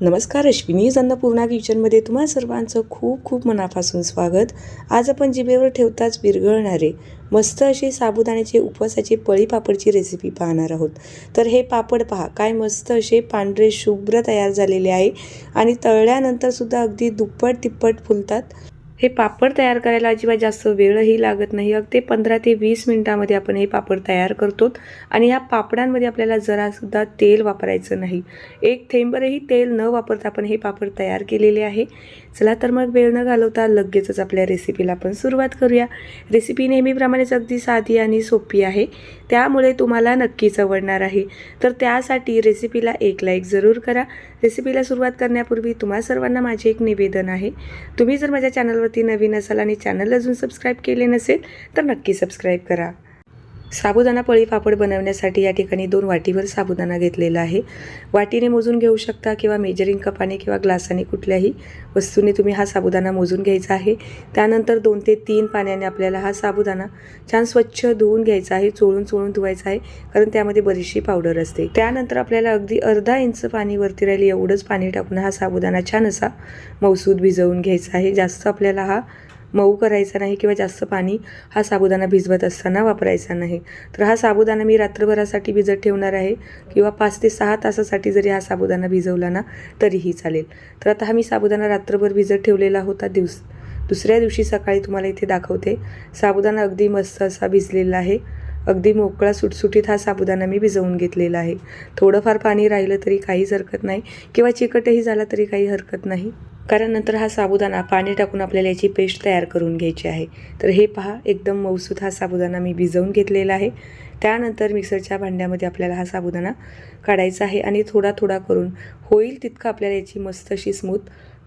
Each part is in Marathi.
नमस्कार अश्विनी अन्नपूर्णा किचनमध्ये तुम्हा सर्वांचं खूप खूप मनापासून स्वागत. आज आपण जिभेवर ठेवताच विरघळणारे मस्त अशी साबुदाण्याचे उपवासाची पळी पापडची रेसिपी पाहणार आहोत. तर हे पापड पहा काय मस्त असे पांढरे शुभ्र तयार झालेले आहे आणि तळल्यानंतरसुद्धा अगदी दुप्पट तिप्पट फुलतात. हे पापड तयार करायला अजिबात जास्त वेळही लागत नाही. अगदी पंधरा ते वीस मिनटामध्ये आपण हे पापड तयार करतो आणि या पापडांमध्ये आपल्याला जरासुद्धा तेल वापरायचं नाही. एक थेंबरही तेल न वापरता आपण हे पापड तयार केलेले आहे. चला तर मग वेळ न घालवता लगेचच आपल्या रेसिपीला आपण सुरुवात करूया. रेसिपी नेहमीप्रमाणेच अगदी साधी आणि सोपी आहे. त्यामुळे तुम्हाला नक्कीच आवडणार आहे. तर त्यासाठी रेसिपीला एक लाईक जरूर करा. रेसिपीला सुरुवात करण्यापूर्वी तुम्हा सर्वांना माझे एक निवेदन आहे. तुम्ही जर माझ्या चॅनलवरती नवीन असाल आणि चॅनल अजून सबस्क्राईब केले नसेल तर नक्की सबस्क्राईब करा. साबुदाणा पळी पापड बनवण्यासाठी या ठिकाणी दोन वाटीवर साबुदाणा घेतलेला आहे. वाटीने मोजून घेऊ शकता किंवा मेजरिंग कपाने किंवा ग्लासाने कुठल्याही वस्तूने तुम्ही हा साबुदाणा मोजून घ्यायचा आहे. त्यानंतर दोन ते तीन पाण्याने आपल्याला हा साबुदाणा छान स्वच्छ धुवून घ्यायचा आहे चोळून चोळून धुवायचा आहे कारण त्यामध्ये बरीचशी पावडर असते. त्यानंतर आपल्याला अगदी अर्धा इंच पाणी वरती राहील एवढंच पाणी टाकून हा साबुदाणा छान असा मौसूद भिजवून घ्यायचा आहे. जास्त आपल्याला हा मऊ करायचा नाही किंवा जास्त पाणी हा साबुदाणा भिजवत असताना वापरायचा नाही. तर हा साबुदाणा मी रात्रभरासाठी भिजत ठेवणार आहे किंवा पाच ते सहा तासासाठी जरी हा साबुदाणा भिजवला ना तरीही चालेल. तर आता हा मी साबुदाणा रात्रभर भिजत ठेवलेला होता दिवस. दुसऱ्या दिवशी सकाळी तुम्हाला इथे दाखवते. साबुदाणा अगदी मस्त असा भिजलेला आहे. अगदी मोकळा सुटसुटीत हा साबुदाणा मी भिजवून घेतलेला आहे. थोडंफार पाणी राहिलं तरी काहीच हरकत नाही किंवा चिकटही झाला तरी काही हरकत नाही. कारण नंतर हा साबुदाणा पाणी टाकून आपल्याला याची पेस्ट तयार करून घ्यायची आहे. तर हे पहा एकदम मऊसूत हा साबुदाणा मी भिजवून घेतलेला आहे. त्यानंतर मिक्सरच्या भांड्यामध्ये आपल्याला हा साबुदाणा काढायचा आहे आणि थोडा थोडा करून होईल तितकं आपल्याला याची मस्त अशी स्मूथ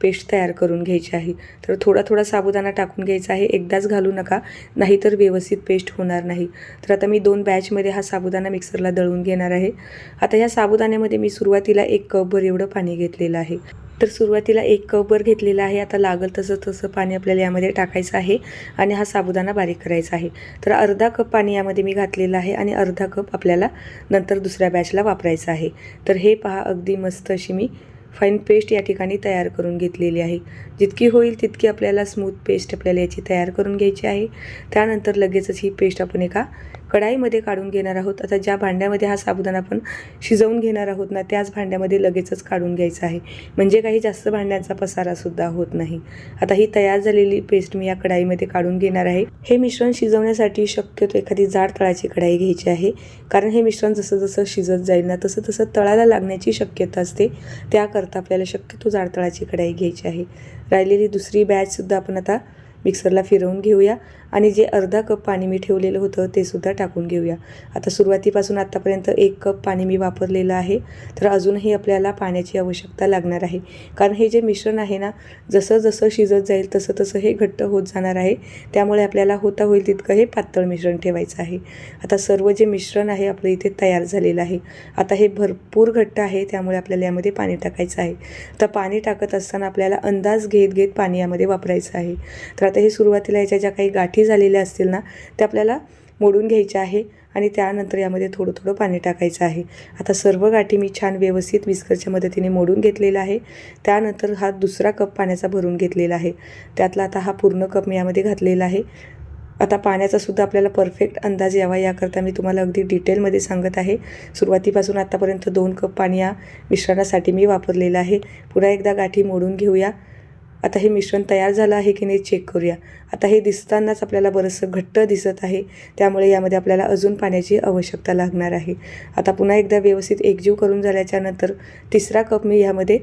पेस्ट तयार करून घ्यायची आहे. तर थोडा थोडा साबुदाणा टाकून घ्यायचा आहे. एकदाच घालू नका नाहीतर व्यवस्थित पेस्ट होणार नाही. तर आता मी दोन बॅचमध्ये हा साबुदाणा मिक्सरला दळून घेणार आहे. आता या साबुदाण्यामध्ये मी सुरुवातीला एक कपभर एवढं पाणी घेतलेलं आहे. तर सुरुवातीला एक कपभर घेतलेला आहे. आता लागल तसं तसं पाणी आपल्याला यामध्ये टाकायचं आहे आणि हा साबुदाणा बारीक करायचा आहे. तर अर्धा कप पाणी यामध्ये मी घातलेलं आहे आणि अर्धा कप आपल्याला नंतर दुसऱ्या बॅचला वापरायचं आहे. तर हे पहा अगदी मस्त अशी मी फाईन पेस्ट या ठिकाणी तयार करून घेतलेली आहे. जितकी होईल तितकी आपल्याला स्मूथ पेस्ट आपल्याला याची तयार करून घ्यायची आहे. त्यानंतर लगेचच ही पेस्ट आपण एका कढाईमध्ये काढून घेणार आहोत. आता ज्या भांड्यामध्ये हा साबुदाणा आपण शिजवून घेणार आहोत ना त्याच भांड्यामध्ये लगेचच काढून घ्यायचा आहे. म्हणजे काही जास्त भांड्यांचा पसारासुद्धा होत नाही. आता ही तयार झालेली पेस्ट मी या कढाईमध्ये काढून घेणार आहे. हे मिश्रण शिजवण्यासाठी शक्यतो एखादी जाड तळाची कढाई घ्यायची आहे. कारण हे मिश्रण जसं जसं शिजत जाईल ना तसं तसं तळाला लागण्याची शक्यता असते. त्याकरता आपल्याला शक्यतो जाड तळाची कढाई घ्यायची आहे. राहिलेली दुसरी बॅचसुद्धा आपण आता मिक्सरला फिरवून घेऊया आणि जे अर्धा कप पाणी मी ठेवलेलं होतं ते सुद्धा टाकून घेऊया. आता सुरुवातीपासून आत्तापर्यंत एक कप पाणी मी वापरलेलं आहे. तर अजूनही आपल्याला पाण्याची आवश्यकता लागणार आहे. कारण हे जे मिश्रण आहे ना जसं जसं शिजत जाईल तसं तसं हे घट्ट होत जाणार आहे. त्यामुळे आपल्याला होता होईल तितकं हे पातळ मिश्रण ठेवायचं आहे. आता सर्व जे मिश्रण आहे आपलं इथे तयार झालेलं आहे. आता हे भरपूर घट्ट आहे त्यामुळे आपल्याला यामध्ये पाणी टाकायचं आहे. तर पाणी टाकत असताना आपल्याला अंदाज घेत घेत पाणी यामध्ये वापरायचं आहे. तर आता हे सुरुवातीला याच्या ज्या काही गाठी झालेल्या असतील ना त्या आपल्याला मोडून घ्यायच्या आहे आणि त्यानंतर यामध्ये थोडं थोडं पाणी टाकायचं आहे. आता सर्व गाठी मी छान व्यवस्थित विस्करच्या मदतीने मोडून घेतलेला आहे. त्यानंतर हा दुसरा कप पाण्याचा भरून घेतलेला आहे. त्यातला आता हा पूर्ण कप मी यामध्ये घातलेला आहे. आता पाण्याचा सुद्धा आपल्याला परफेक्ट अंदाज यावा याकरता मी तुम्हाला अगदी डिटेलमध्ये सांगत आहे. सुरुवातीपासून आत्तापर्यंत दोन कप पाणी या मिश्रणासाठी मी वापरलेलं आहे. पुन्हा एकदा गाठी मोडून घेऊया. आता हे मिश्रण तयार झालं आहे की नाही चेक करूया. आता हे दिसतानाच आपल्याला बरंचसं घट्ट दिसत आहे. त्यामुळे यामध्ये आपल्याला अजून पाण्याची आवश्यकता लागणार आहे. आता पुन्हा एकदा व्यवस्थित एकजीव करून झाल्याच्यानंतर तिसरा कप मी यामध्ये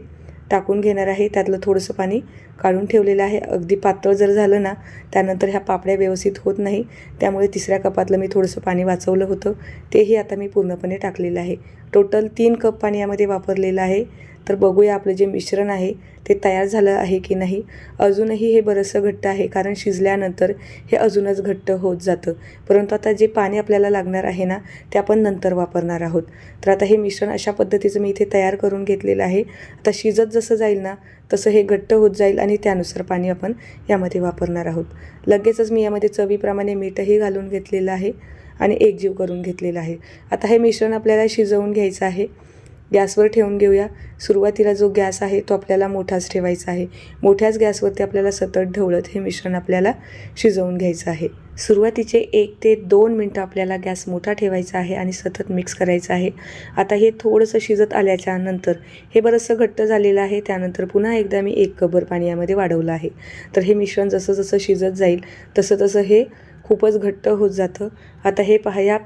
टाकून घेणार आहे. त्यातलं थोडंसं पाणी काढून ठेवलेलं आहे. अगदी पातळ जर झालं ना त्यानंतर ह्या पापड्या व्यवस्थित होत नाही. त्यामुळे तिसऱ्या कपातलं मी थोडंसं पाणी वाचवलं होतं. तेही आता मी पूर्णपणे टाकलेलं आहे. टोटल तीन कप पाणी यामध्ये वापरलेलं आहे. तर बघूया आपलं जे मिश्रण आहे ते तयार झालं आहे की नाही. अजूनही हे बरंचसं घट्ट आहे कारण शिजल्यानंतर हे अजूनच घट्ट होत जातं. परंतु आता जे पाणी आपल्याला लागणार आहे ना ते आपण नंतर वापरणार आहोत. तर आता हे मिश्रण अशा पद्धतीचं मी इथे तयार करून घेतलेलं आहे. आता शिजत जसं जाईल ना तसं हे घट्ट होत जाईल आणि त्यानुसार पाणी आपण यामध्ये वापरणार आहोत. लगेचच मी यामध्ये चवीप्रमाणे मीठही घालून घेतलेलं आहे आणि एकजीव करून घेतलेला आहे. आता हे मिश्रण आपल्याला शिजवून घ्यायचं आहे. गॅसवर ठेवून घेऊया. सुरुवातीला जो गॅस आहे तो आपल्याला मोठाच ठेवायचा आहे. मोठ्याच गॅसवरती आपल्याला सतत ढवळत हे मिश्रण आपल्याला शिजवून घ्यायचं आहे. सुरुवातीचे एक ते दोन मिनटं आपल्याला गॅस मोठा ठेवायचा आहे आणि सतत मिक्स करायचं आहे. आता हे थोडंसं शिजत आल्याच्यानंतर हे बरंचसं घट्ट झालेलं आहे. त्यानंतर पुन्हा एकदा मी एक कबर पाणी यामध्ये वाढवलं आहे. तर हे मिश्रण जसं जसं शिजत जाईल तसं तसं हे खूपच घट्ट होत जातं. आता हे पहा या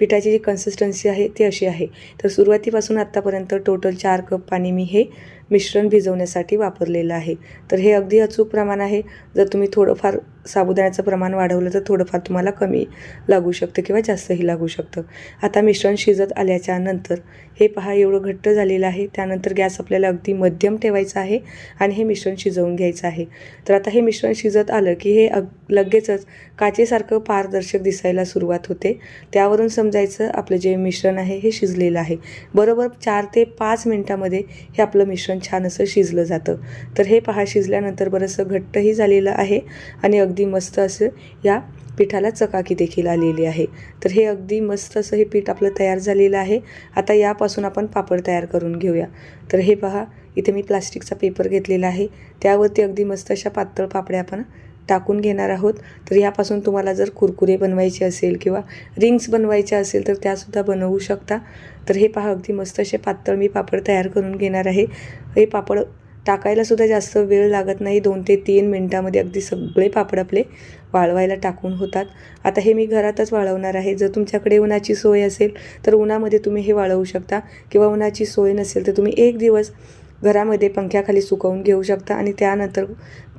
पिठाची जी कन्सिस्टन्सी आहे ती अशी आहे. तर सुरुवातीपासून आत्तापर्यंत टोटल चार कप पाणी मी हे मिश्रण भिजवण्यासाठी वापरलेलं आहे. तर हे अगदी अचूक प्रमाण आहे. जर तुम्ही थोडंफार साबुदाण्याचं प्रमाण वाढवलं तर थोडंफार तुम्हाला कमी लागू शकतं किंवा जास्तही लागू शकतं. आता मिश्रण शिजत आल्याच्यानंतर हे पहा एवढं घट्ट झालेलं आहे. त्यानंतर गॅस आपल्याला अगदी मध्यम ठेवायचा आहे आणि हे मिश्रण शिजवून घ्यायचं आहे. तर आता हे मिश्रण शिजत आलं की हे अग लगेचच काचेसारखं पारदर्शक दिसायला सुरुवात होते. त्यावरून समजायचं आपलं जे मिश्रण आहे हे शिजलेलं आहे. बरोबर चार ते पाच मिनटामध्ये हे आपलं मिश्रण छान असं शिजलं जातं. तर हे पहा शिजल्यानंतर बरंचसं घट्टही झालेलं आहे आणि अगदी मस्त असं या पिठाला चकाकी देखील आलेली आहे. तर हे अगदी मस्त असं हे पीठ आपलं तयार झालेलं आहे. आता यापासून आपण पापड तयार करून घेऊया. तर हे पहा इथे मी प्लास्टिकचा पेपर घेतलेला आहे. त्यावरती अगदी मस्त अशा पातळ पापड्या आपण टाकून घेणार आहोत. तर यापासून तुम्हाला जर कुरकुरे बनवायचे असेल किंवा रिंग्स बनवायच्या असेल तर त्यासुद्धा बनवू शकता. तर हे पहा अगदी मस्त असे पातळ मी पापड तयार करून घेणार आहे. हे पापड टाकायलासुद्धा जास्त वेळ लागत नाही. दोन ते तीन मिनटामध्ये अगदी सगळे पापड आपले वाळवायला टाकून होतात. आता हे मी घरातच वाळवणार आहे. जर तुमच्याकडे उन्हाची सोय असेल तर उन्हामध्ये तुम्ही हे वाळवू शकता. किंवा उन्हाची सोय नसेल तर तुम्ही एक दिवस घरामध्ये पंख्याखाली सुकवून घेऊ शकता. आणि त्यानंतर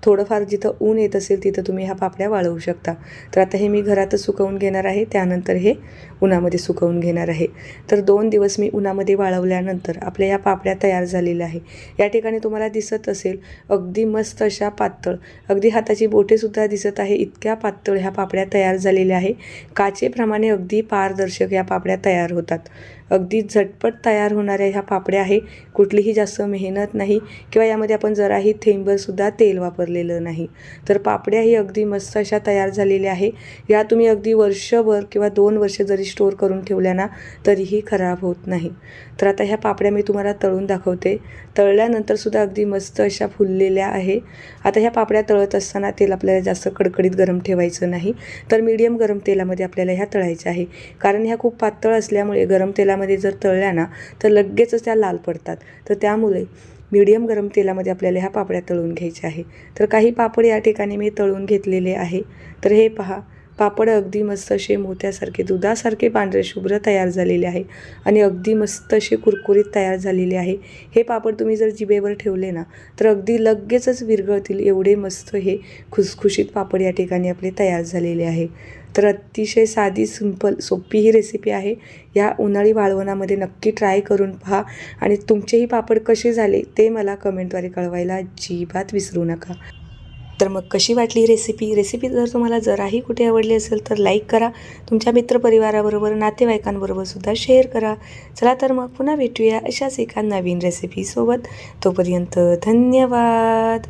थोडंफार जिथं ऊन येत असेल तिथं तुम्ही ह्या पापड्या वाळवू शकता. तर आता हे मी घरातच सुकवून घेणार आहे त्यानंतर हे उन्हामध्ये सुकवून घेणार आहे. तर दोन दिवस मी उन्हामध्ये वाळवल्यानंतर आपल्या या पापड्या तयार झालेल्या आहे. या ठिकाणी तुम्हाला दिसत असेल अगदी मस्त अशा पातळ अगदी हाताची बोटेसुद्धा दिसत आहे इतक्या पातळ ह्या पापड्या तयार झालेल्या आहे. काचेप्रमाणे अगदी पारदर्शक या पापड्या तयार होतात. अगदी झटपट तयार होणाऱ्या ह्या पापड्या आहे. कुठलीही जास्त मेहनत नाही किंवा यामध्ये आपण जराही थेंबरसुद्धा तेल वापरलेलं नाही. तर पापड्याही अगदी मस्त अशा तयार झालेल्या आहे. या तुम्ही अगदी वर्षभर किंवा दोन वर्ष जरी स्टोअर करून ठेवल्या ना तरीही खराब होत नाही. तर आता ह्या पापड्या मी तुम्हाला तळून दाखवते. तळल्यानंतरसुद्धा अगदी मस्त अशा फुललेल्या आहे. आता ह्या पापड्या तळत असताना तेल आपल्याला जास्त कडकडीत गरम ठेवायचं नाही. तर मीडियम गरम तेलामध्ये आपल्याला ह्या तळायच्या आहे. कारण ह्या खूप पातळ असल्यामुळे गरम तेलामध्ये जर तळल्या ना तर लगेचच त्या लाल पडतात. तर त्यामुळे मीडियम गरम तेलामध्ये आपल्याला ह्या पापड्या तळून घ्यायच्या आहे. तर काही पापड या ठिकाणी मी तळून घेतलेले आहे. तर हे पहा पापड अगदी मस्त असे मोत्यासारखे दुधासारखे पांढरे शुभ्र तयार झालेले आहे आणि अगदी मस्त असे कुरकुरीत तयार झालेले आहे. हे पापड तुम्ही जर जिभेवर ठेवले ना तर अगदी लगेचच विरघळतील एवढे मस्त हे खुसखुशीत पापड या ठिकाणी आपले तयार झालेले आहे. तर अतिशय साधी सिंपल सोपी ही रेसिपी आहे. या उन्हाळी वाळवणामध्ये नक्की ट्राय करून पहा आणि तुमचेही पापड कसे झाले ते मला कमेंटद्वारे कळवायला अजिबात विसरू नका. तर मग कशी वाटली रेसिपी रेसिपी जर तुम्हाला जराही कुठे आवडली असेल तर लाईक करा. तुमच्या मित्रपरिवाराबरोबर नातेवाईकांबरोबर सुद्धा शेअर करा. चला तर मग पुन्हा भेटूया अशाच एका नवीन रेसिपीसोबत तोपर्यंत धन्यवाद!